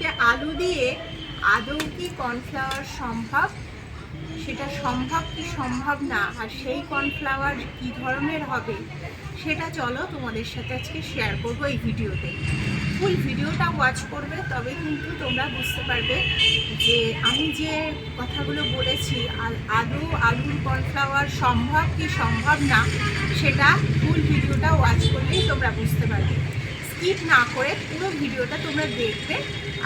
আজকে আলু দিয়ে আদৌ কি কর্নফ্লাওয়ার সম্ভব? সেটা সম্ভব কি সম্ভব না? আর সেই কর্নফ্লাওয়ার কি ধরনের হবে? সেটা চলো তোমাদের সাথে আজকে শেয়ার করব এই ভিডিওতে। ফুল ভিডিওটা ওয়াচ করবে, তবে কিন্তু তোমরা বুঝতে পারবে যে আমি যে কথাগুলো বলেছি, আর আদৌ আলুর কর্নফ্লাওয়ার সম্ভব কি সম্ভব না, সেটা ফুল ভিডিওটা ওয়াচ করলেই তোমরা বুঝতে পারবে। স্কিপ না করে পুরো ভিডিওটা তোমরা দেখবে।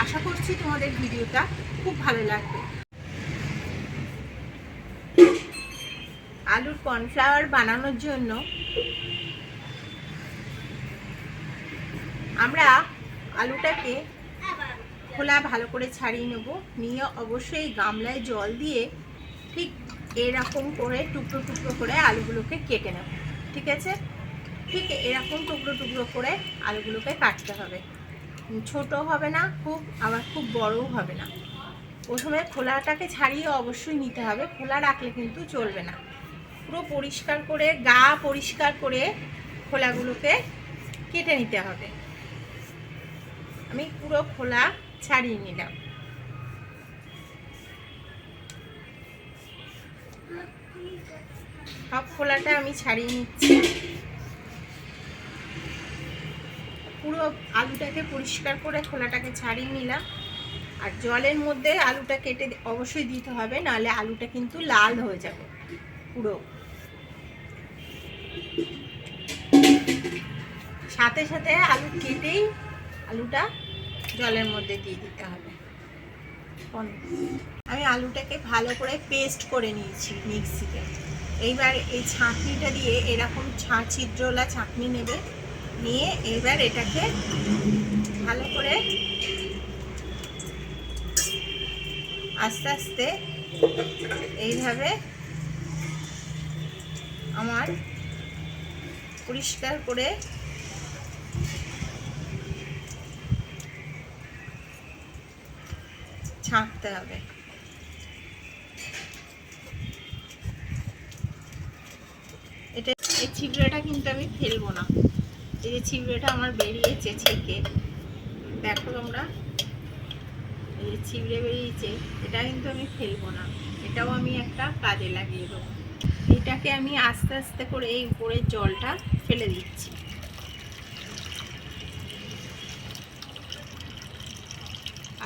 আশা করছি তোমাদের ভিডিওটা খুব ভালো লাগবে। আলুর কর্নফ্লাওয়ার বানানোর জন্য আমরা আলুটাকে খোলা ভালো করে ছাড়িয়ে নেব। নিয়ে অবশ্যই গামলায় জল দিয়ে ঠিক এরকম করে টুকরো টুকরো করে আলুগুলোকে কেটে নেব। ঠিক আছে? ঠিক এরকম টুকরো টুকরো করে আলুগুলোকে কাটতে হবে। ছোট হবে না, খুব, আবার খুব বড়ও হবে না। প্রথমে খোলাটাকে ছাড়িয়ে অবশ্যই নিতে হবে। খোলা রাখলে কিন্তু চলবে না। পুরো পরিষ্কার করে, গা পরিষ্কার করে খোলাগুলোকে কেটে নিতে হবে। আমি পুরো খোলা ছাড়িয়ে নিলাম। সব খোলাটা আমি ছাড়িয়ে নিচ্ছি। পুরো আলুটাকে পরিষ্কার করে খোলাটাকে ছাড়িয়ে নিলাম। আর জলের মধ্যে আলুটা কেটে অবশ্যই দিতে হবে, নাহলে আলুটা কিন্তু লাল হয়ে যাবে পুরো। সাথে সাথে আলু কেটেই আলুটা জলের মধ্যে দিয়ে দিতে হবে। আমি আলুটাকে ভালো করে পেস্ট করে নিয়েছি মিক্সিতে। এইবার এই ছাঁকনিটা দিয়ে এরকম ছা ছিদ্রওয়ালা ছাঁকনি নেবে। নিয়ে এবার এটাকে ভালো করে আস্তে আস্তে এইভাবে আমার পরিষ্কার করে ছাঁকতে হবে। এটা এই ছিবড়েটা কিন্তু আমি ফেলব না। এই যে ছিবড়েটা আমার বেরিয়েছে ছেঁকে। দেখো তোমরা। এই যে ছিবড়ে বেরিয়েছে, এটা কিন্তু আমি ফেলব না। এটাও আমি একটা কাজে লাগিয়ে দেবো। এটাকে আমি আস্তে আস্তে করে এই উপরের জলটা ফেলে দিচ্ছি।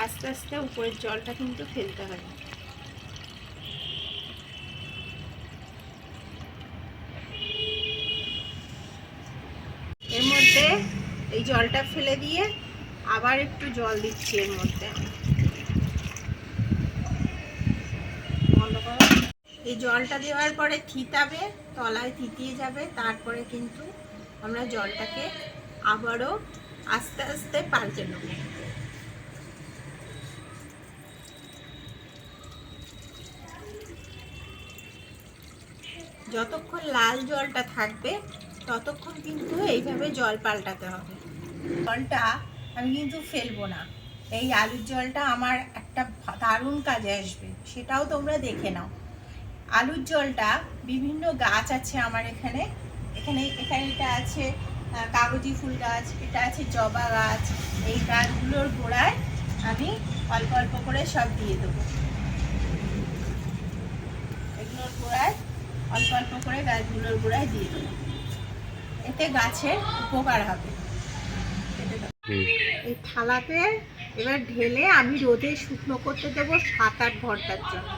আস্তে আস্তে উপরের জলটা কিন্তু ফেলতে হবে এর মধ্যে এই জলটা ফেলে দিয়ে আবার একটু জল দিচ্ছি এর মধ্যে। এই জলটা দেওয়ার পরে থিতাবে, তলায় থিতিয়ে যাবে, তারপরে কিন্তু আমরা জলটাকে আবারও আস্তে আস্তে পাল্টে নেব। যতক্ষণ লাল জলটা থাকবে, ততক্ষণ কিন্তু এইভাবে জল পাল্টাতে হবে। জলটা আমি কিন্তু ফেলব না। এই আলুর জলটা আমার একটা দারুণ কাজে আসবে, সেটাও তোমরা দেখে নাও। আলুর জলটা বিভিন্ন গাছ আছে আমার এখানে। এখানে এখানে এটা আছে কাগজি ফুল গাছ, এটা আছে জবা গাছ। এই গাছগুলোর গোড়ায় আমি অল্প অল্প করে সব দিয়ে দেবো। এগুলোর গোড়ায়, অল্প অল্প করে গাছগুলোর গোড়ায় দিয়ে দেবো। এতে গাছের উপকার হবে। এই থালাতে এবার ঢেলে আমি রোদে শুকনো করতে দেবো সাত আট ঘণ্টার জন্য।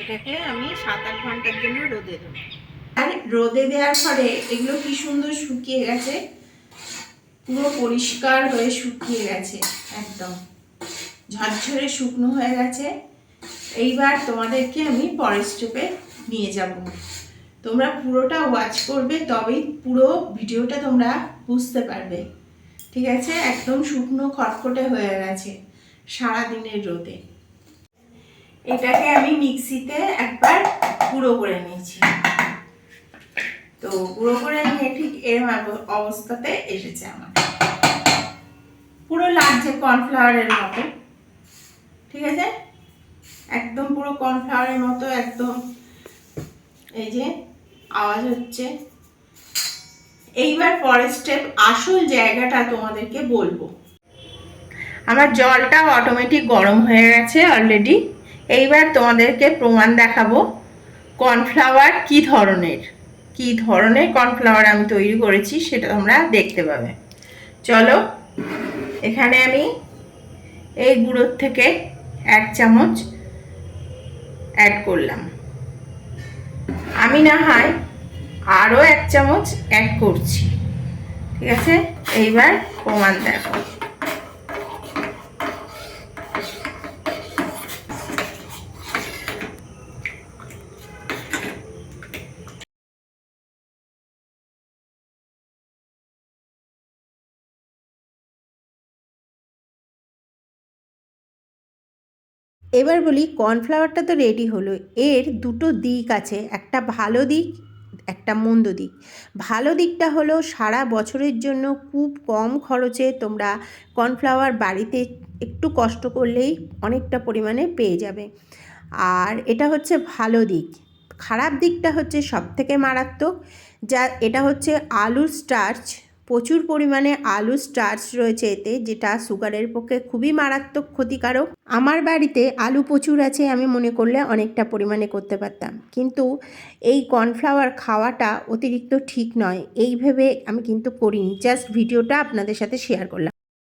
এটাকে আমি সাত আট ঘণ্টার জন্য রোদে দেবো। আর রোদে দেওয়ার পরে এগুলো কি সুন্দর শুকিয়ে গেছে? পুরো পরিষ্কার হয়ে শুকিয়ে গেছে, একদম। ঝরঝরে শুকনো হয়ে গেছে। এইবার তোমাদেরকে আমি পরের স্টেপে নিয়ে যাব। তোমরা পুরোটা ওয়াচ করবে, তবেই পুরো ভিডিওটা তোমরা বুঝতে পারবে। ঠিক আছে? একদম শুকনো, খটখটে হয়ে গেছে সারাদিনের রোদে। এটাকে আমি মিক্সিতে একবার গুঁড়ো করে নিয়েছি। তো গুঁড়ো করে নিয়ে ঠিক অব- অবস্থাতে এসেছে আমার। পুরো লাগছে কর্নফ্লাওয়ারের মতো। ঠিক আছে? একদম পুরো কর্নফ্লাওয়ারের মতো, একদম। এই যে, আওয়াজ হচ্ছে। এইবার পরের স্টেপ আসল জায়গাটা তোমাদেরকে বলব। আমার জলটা অটোমেটিক গরম হয়ে গেছে অলরেডি এইবার তোমাদেরকে প্রমাণ দেখাবো কর্নফ্লাওয়ার কি ধরনের। কি ধরনের কর্নফ্লাওয়ার আমি তৈরি করেছি সেটা তোমরা দেখতে পাবে। চলো এখানে আমি এই গুঁড়োর থেকে এক চামচ অ্যাড করলাম। আমি না হয় আরও এক চামচ অ্যাড করছি। ঠিক আছে? এইবার প্রমাণ দেখো এবার বলি কর্নফ্লাওয়ারটা তো রেডি হলো। এর দুটো দিক আছে, একটা ভালো দিক, একটা মন্দ দিক। ভালো দিকটা হলো সারা বছরের জন্য খুব কম খরচে তোমরা কর্নফ্লাওয়ার বাড়িতে একটু কষ্ট করলেই অনেকটা পরিমাণে পেয়ে যাবে। আর এটা হচ্ছে ভালো দিক। খারাপ দিকটা হচ্ছে সব থেকে মারাত্মক, যা এটা হচ্ছে আলুর স্টার্চ প্রচুর পরিমাণে আলু স্টার্চ রয়েছে এতে, যেটা সুগারের পক্ষে খুবই মারাত্মক ক্ষতিকারক। আমার বাড়িতে আলু প্রচুর আছে, আমি মনে করলে অনেকটা পরিমাণে করতে পারতাম। কিন্তু এই কর্নফ্লাওয়ার খাওয়াটা অতিরিক্ত ঠিক নয়। এই ভেবে আমি কিন্তু করিনি। জাস্ট ভিডিওটা আপনাদের সাথে শেয়ার করলাম।